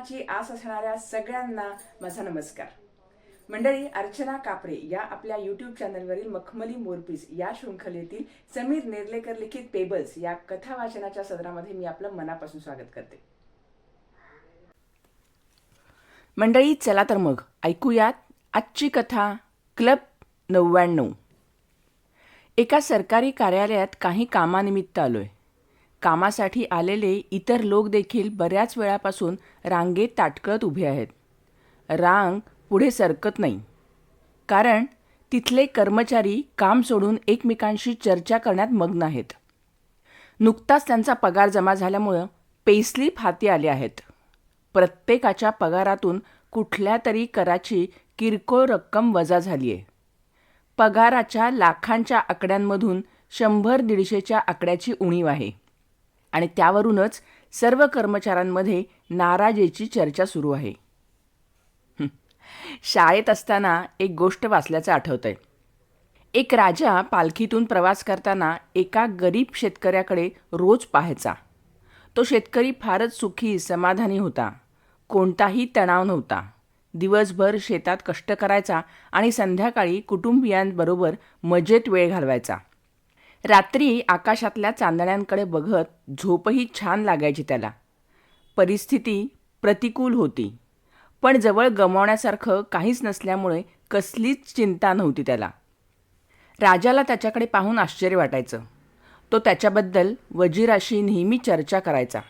उत्पन्नाची आस असणाऱ्या सगळ्यांना माझा नमस्कार. मंडळी अर्चना कापरे या आपल्या यूट्यूब चॅनलवरील मखमली मोरपीस या शृंखलेतील समीर नेर्लेकर लिखित पेबल्स या कथा वाचनाच्या सदरामध्ये मी आपलं मनापासून स्वागत करते. मंडळी चला तर मग ऐकूयात आजची कथा क्लब नव्याण्णव एका सरकारी कार्यालयात काही कामानिमित्त आलोय. कामासाठी आलेले इतर लोक देखील बऱ्याच वेळापासून रांगेत ताटकळत उभे आहेत. रांग पुढे सरकत नाही. कारण तिथले कर्मचारी काम सोडून एकमेकांशी चर्चा करण्यात मग्न आहेत. नुकताच त्यांचा पगार जमा झाल्यामुळं पेस्लीप हाती आले आहेत. प्रत्येकाच्या पगारातून कुठल्या तरी कराची किरकोळ रक्कम वजा झाली आहे पगाराच्या लाखांच्या आकड्यांमधून शंभर दीडशेच्या आकड्याची उणीव आहे. आणि त्यावरूनच सर्व कर्मचाऱ्यांमध्ये नाराजीची चर्चा सुरू आहे. शाळेत असताना एक गोष्ट वाचल्याचं आठवतंय. एक राजा पालखीतून प्रवास करताना एका गरीब शेतकऱ्याकडे रोज पाहायचा. तो शेतकरी फारच सुखी समाधानी होता. कोणताही तणाव नव्हता. दिवसभर शेतात कष्ट करायचा आणि संध्याकाळी कुटुंबियांबरोबर मजेत वेळ घालवायचा. रात्री आकाशातल्या चांदण्यांकडे बघत झोपही छान लागायची त्याला. परिस्थिती प्रतिकूल होती. पण जवळ गमावण्यासारखं काहीच नसल्यामुळे कसलीच चिंता नव्हती त्याला. राजाला त्याच्याकडे पाहून आश्चर्य वाटायचं. तो त्याच्याबद्दल वजिराशी नेहमी चर्चा करायचा.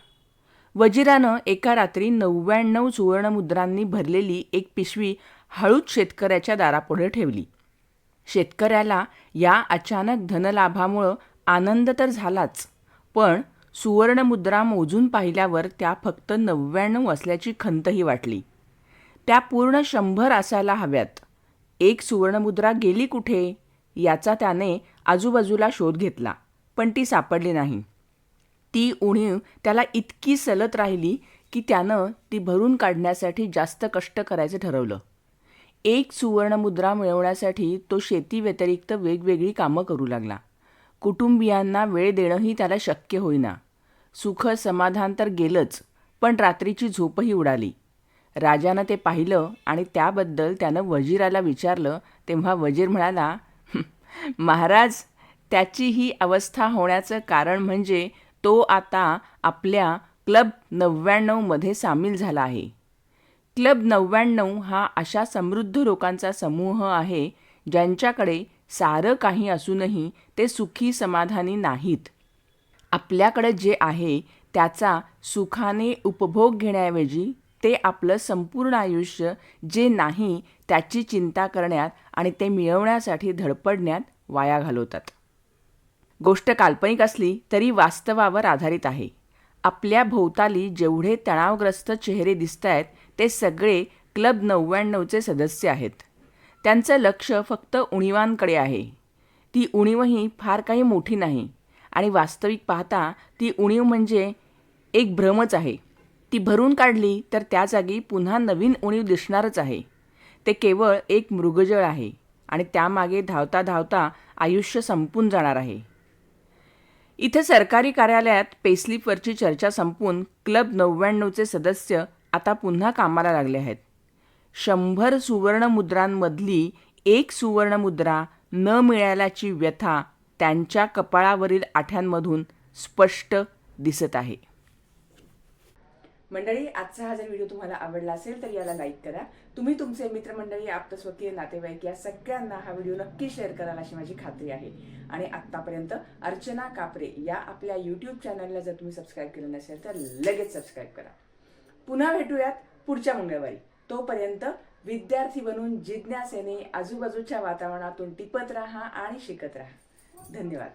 वजिरानं एका रात्री नव्याण्णव सुवर्णमुद्रांनी भरलेली एक पिशवी हळूच शेतकऱ्याच्या दारापुढे ठेवली. शेतकऱ्याला या अचानक धनलाभामुळं आनंद तर झालाच पण सुवर्णमुद्रा मोजून पाहिल्यावर त्या फक्त नव्याण्णव असल्याची खंतही वाटली. त्या पूर्ण शंभर असायला हव्यात. एक सुवर्णमुद्रा गेली कुठे? याचा त्याने आजूबाजूला शोध घेतला पण ती सापडली नाही. ती उणीव त्याला इतकी सलत राहिली की त्यानं ती भरून काढण्यासाठी जास्त कष्ट करायचं ठरवलं. एक सुवर्णमुद्रा मिळवण्यासाठी तो शेतीव्यतिरिक्त वेगवेगळी कामं करू लागला. कुटुंबियांना वेळ देणंही त्याला शक्य होईना. सुख समाधान तर गेलंच पण रात्रीची झोपही उडाली. राजानं ते पाहिलं आणि त्याबद्दल त्यानं वजीराला विचारलं तेव्हा वजीर म्हणाला महाराज त्याची ही अवस्था होण्याचं कारण म्हणजे तो आता आपल्या क्लब नव्याण्णवमध्ये सामील झाला आहे. क्लब नव्याण्णव हा अशा समृद्ध लोकांचा समूह आहे ज्यांच्याकडे सारं काही असूनही ते सुखी समाधानी नाहीत. आपल्याकडे जे आहे त्याचा सुखाने उपभोग घेण्याऐवजी ते आपलं संपूर्ण आयुष्य जे नाही त्याची चिंता करण्यात आणि ते मिळवण्यासाठी धडपडण्यात वाया घालवतात. गोष्ट काल्पनिक असली तरी वास्तवावर आधारित आहे. आपल्या भोवताली जेवढे तणावग्रस्त चेहरे दिसत आहेत ते सगळे क्लब नव्याण्णवचे सदस्य आहेत. त्यांचं लक्ष फक्त उणीवांकडे आहे. ती उणीवही फार काही मोठी नाही. आणि वास्तविक पाहता ती उणीव म्हणजे एक भ्रमच आहे. ती भरून काढली तर त्या जागी पुन्हा नवीन उणीव दिसणारच आहे. ते केवळ एक मृगजळ आहे आणि त्यामागे धावता धावता आयुष्य संपून जाणार आहे. इथं सरकारी कार्यालयात पेस्लिपवरची चर्चा संपून क्लब नव्याण्णवचे सदस्य आता पुन्हा कामाला लागले आहेत. शंभर सुवर्णमुद्रांमधली एक सुवर्णमुद्रा न मिळाल्याची व्यथा त्यांच्या कपाळावरील आठ्यांमधून स्पष्ट दिसत आहे. मंडळी आजचा हा जर व्हिडिओ तुम्हाला आवडला असेल तर याला लाईक करा. तुम्ही तुमचे मित्रमंडळी आप्तस्वकीय नातेवाईक या सगळ्यांना हा व्हिडिओ नक्की शेअर कराल अशी माझी खात्री आहे. आणि आत्तापर्यंत अर्चना कापरे या आपल्या यूट्यूब चॅनलला जर तुम्ही सबस्क्राईब केलं नसेल तर लगेच सबस्क्राईब करा. पुन्हा भेटूयात पुढच्या मंगळवारी. तोपर्यंत विद्यार्थी बनून जिज्ञासेने आजूबाजूच्या वातावरणातून टिपत राहा आणि शिकत राहा. धन्यवाद.